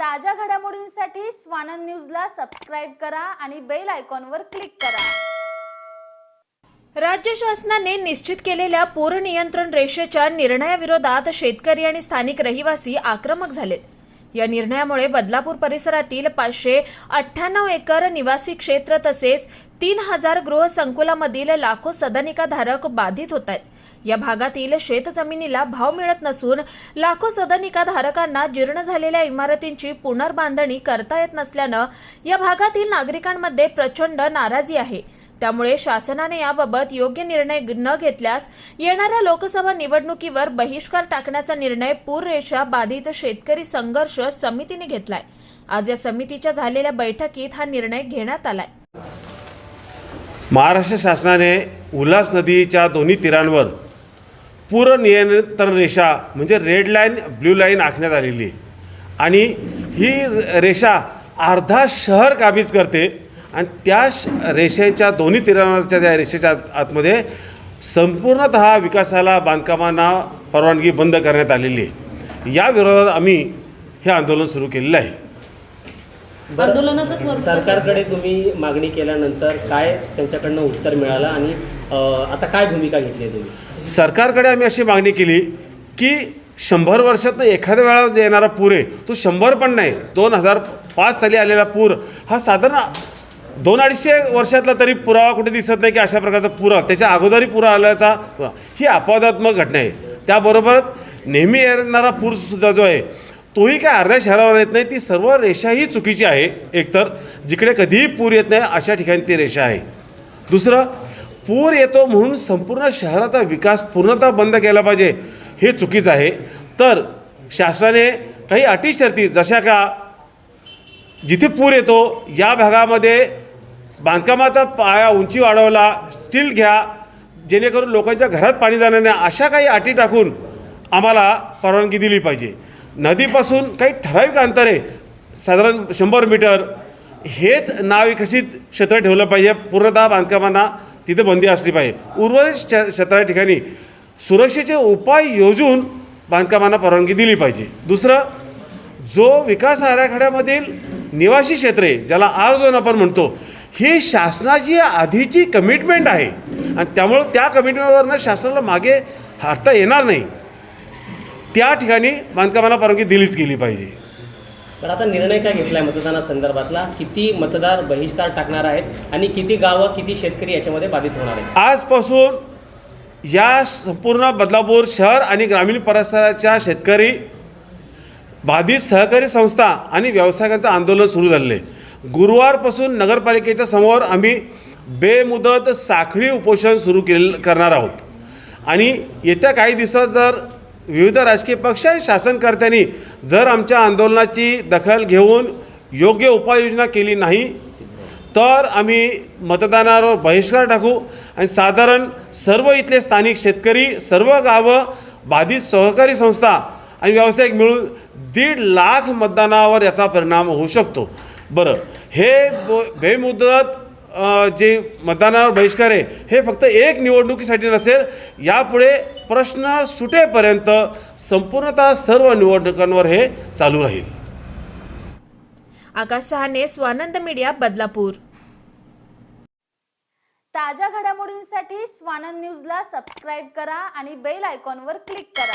ताज्या घडामोडींसाठी स्वानंद न्यूजला सबस्क्राईब करा आणि बेल आयकॉनवर क्लिक करा. राज्य शासनाने निश्चित केलेल्या पूर नियंत्रण रेषेच्या निर्णयाविरोधात शेतकरी आणि स्थानिक रहिवासी आक्रमक झालेत. या निर्णयामुळे बदलापूर परिसरातील पाचशे अठ्ठ्याण्णव एकर निवासी क्षेत्र तसेच तीन हजार गृहसंकुलामधील लाखो सदनिकाधारक बाधित होत आहेत. या भागातील शेतजमिनीला भाव मिळत नसून लाखो सदनिकाधारकांना जीर्ण झालेल्या इमारतींची पुनर्बांधणी करता येत नसल्यानं या भागातील नागरिकांमध्ये प्रचंड नाराजी आहे. त्यामुळे शासनाने याबाबत योग्य निर्णय न घेतल्यास येणाऱ्या लोकसभा निवडणुकीवर बहिष्कार टाकण्याचा निर्णय पूररेषा बाधित शेतकरी संघर्ष समितीने घेतलाय. आज या समितीच्या झालेल्या बैठकीत हा निर्णय घेण्यात आलाय. महाराष्ट्र शासनाने उल्हास नदीच्या दोन्ही तीरांवर पूर नियंत्रण रेषा म्हणजे रेड लाईन ब्ल्यू लाईन आखण्यात आलेली आहे. आणि ही रेषा अर्धा शहर काबीज करते. आणि त्या श रेषेच्या दोन्ही तीरांवरच्या त्या रेषेच्या आत- आतमध्ये संपूर्णत विकासाला बांधकामांना परवानगी बंद करण्यात आलेली आहे. या विरोधात आम्ही हे आंदोलन सुरू केलेलं आहे. आंदोलनाचं सरकारकडे तुम्ही मागणी केल्यानंतर काय त्यांच्याकडनं उत्तर मिळालं आणि आता काय भूमिका घेतली आहे तुम्ही? सरकारकडे आम्ही अशी मागणी केली की शंभर वर्षातनं एखाद्या वेळा जे येणारा पूर आहे तो शंभर पण नाही दोन हजार पाच साली आलेला पूर हा साधारण दोन अडीचशे वर्षातला तरी पुरावा कुठे दिसत नाही की अशा प्रकारचा पुरा त्याच्या अगोदरही पुरा आल्याचा पुरा ही अपवादात्मक घटना आहे. त्याबरोबरच नेहमी येणारा पूरसुद्धा जो आहे तोही काय अर्ध्या शहरावर येत नाही ती सर्व रेषाही चुकीची आहे एकतर. जिकडे कधीही पूर येत नाही अशा ठिकाणी ती रेषा आहे. दुसरं पूर येतो म्हणून संपूर्ण शहराचा विकास पूर्णतः बंद केला पाहिजे हे चुकीचं आहे. तर शासनाने काही अटी शर्ती जशा का जिथे पूर येतो या भागामध्ये बांधकामाचा पाया उंची वाढवला स्टील घ्या जेणेकरून लोकांच्या घरात पाणी जाणार नाही अशा काही अटी टाकून आम्हाला परवानगी दिली पाहिजे. नदीपासून काही ठराविक अंतर आहे साधारण शंभर मीटर हेच नाविकसित क्षेत्र ठेवलं पाहिजे. पूर्णतः बांधकामांना तिथे बंदी असली पाहिजे. उर्वरित क्ष- क्षेत्रा ठिकाणी सुरक्षेचे उपाय योजून बांधकामांना परवानगी दिली पाहिजे. दुसरं जो विकास आराखड्यामधील निवासी क्षेत्रे ज्याला आर झोन आपण म्हणतो ही शासनाची आधीची कमिटमेंट आहे. आणि त्यामुळं त्या कमिटमेंटवरनं शासनाला मागे हटता येणार नाही. त्या ठिकाणी बांधकामाला परवानगी दिलीच गेली पाहिजे. तर आता निर्णय काय घेतला आहे मतदानासंदर्भातला किती मतदार बहिष्कार टाकणार आहेत आणि किती गावं किती शेतकरी याच्यामध्ये बाधित होणार आहेत? आजपासून या संपूर्ण बदलापूर शहर आणि ग्रामीण परिसराच्या शेतकरी बाधित सहकारी संस्था आणि व्यावसायिकांचं आंदोलन सुरू झालेलं. आहे गुरुवारपासून नगरपालिकेच्या समोर आम्ही बेमुदत साखळी उपोषण सुरू केले करणार आहोत. आणि येत्या काही दिवसात जर विविध राजकीय पक्ष आणि शासनकर्त्यांनी जर आमच्या आंदोलनाची दखल घेऊन योग्य उपाययोजना केली नाही तर आम्ही मतदानावर बहिष्कार टाकू आणि साधारण सर्व इथले स्थानिक शेतकरी सर्व गावं बाधित सहकारी संस्था आणि व्यावसायिक मिळून दीड लाख मतदानावर याचा परिणाम होऊ शकतो. बरं. हे ब बेमुदत जे मतदानावर बहिष्कार आहे हे फक्त एक निवडणुकीसाठी नसेल यापुढे प्रश्न सुटेपर्यंत संपूर्णतः सर्व निवडणुकांवर हे चालू राहील. आकाश सहाने स्वानंद मीडिया बदलापूर. ताज्या घडामोडींसाठी स्वानंद न्यूजला सबस्क्राईब करा आणि बेल आयकॉनवर क्लिक करा.